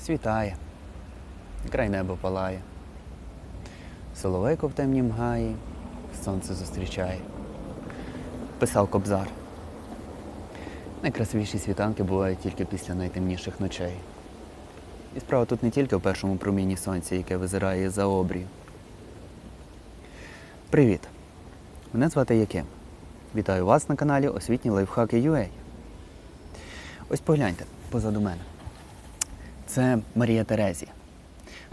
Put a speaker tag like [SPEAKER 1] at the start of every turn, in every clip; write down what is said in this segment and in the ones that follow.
[SPEAKER 1] світає, край неба палає. Соловейко в темнім гаї, сонце зустрічає. Писав Кобзар. Найкрасивіші світанки бувають тільки після найтемніших ночей. І справа тут не тільки в першому промінні сонця, яке визирає за обрію. Привіт! Мене звати Яким. Вітаю вас на каналі Освітні лайфхаки UA. Ось погляньте позаду мене. Це Марія Терезія.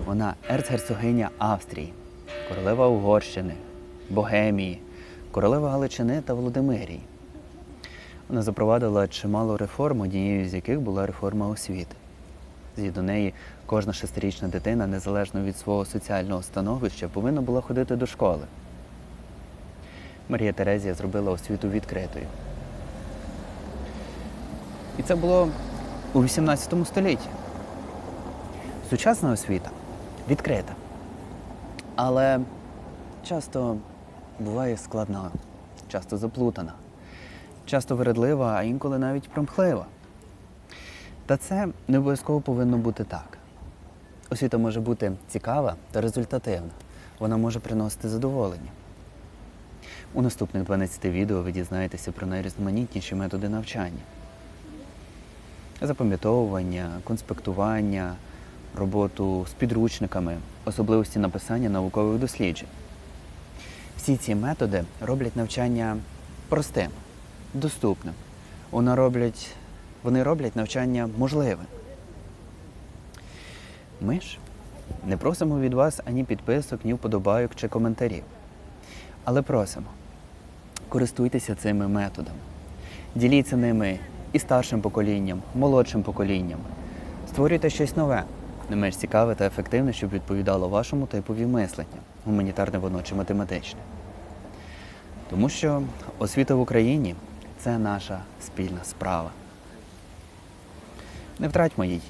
[SPEAKER 1] Вона ерцгерцогиня Австрії, королева Угорщини, Богемії, королева Галичини та Володимирії. Вона запровадила чимало реформ, однією з яких була реформа освіти. Згідно неї, кожна шестирічна дитина, незалежно від свого соціального становища, повинна була ходити до школи. Марія Терезія зробила освіту відкритою. І це було у 18 столітті. Сучасна освіта відкрита. Але часто буває складна, часто заплутана, часто вередлива, а інколи навіть промхлива. Та це не обов'язково повинно бути так. Освіта може бути цікава та результативна. Вона може приносити задоволення. У наступних 12 відео ви дізнаєтеся про найрізноманітніші методи навчання. Запам'ятовування, конспектування, роботу з підручниками, особливості написання наукових досліджень. Всі ці методи роблять навчання простим, доступним. Вони роблять, вони роблять навчання можливим. Ми ж не просимо від вас ані підписок, ні вподобайок чи коментарів. Але просимо, користуйтеся цими методами. Діліться ними і старшим поколінням, молодшим поколінням. Створюйте щось нове, не менш цікаве та ефективне, щоб відповідало вашому типові мислення, гуманітарне воно чи математичне. Тому що освіта в Україні це наша спільна справа. Не втратьмо її.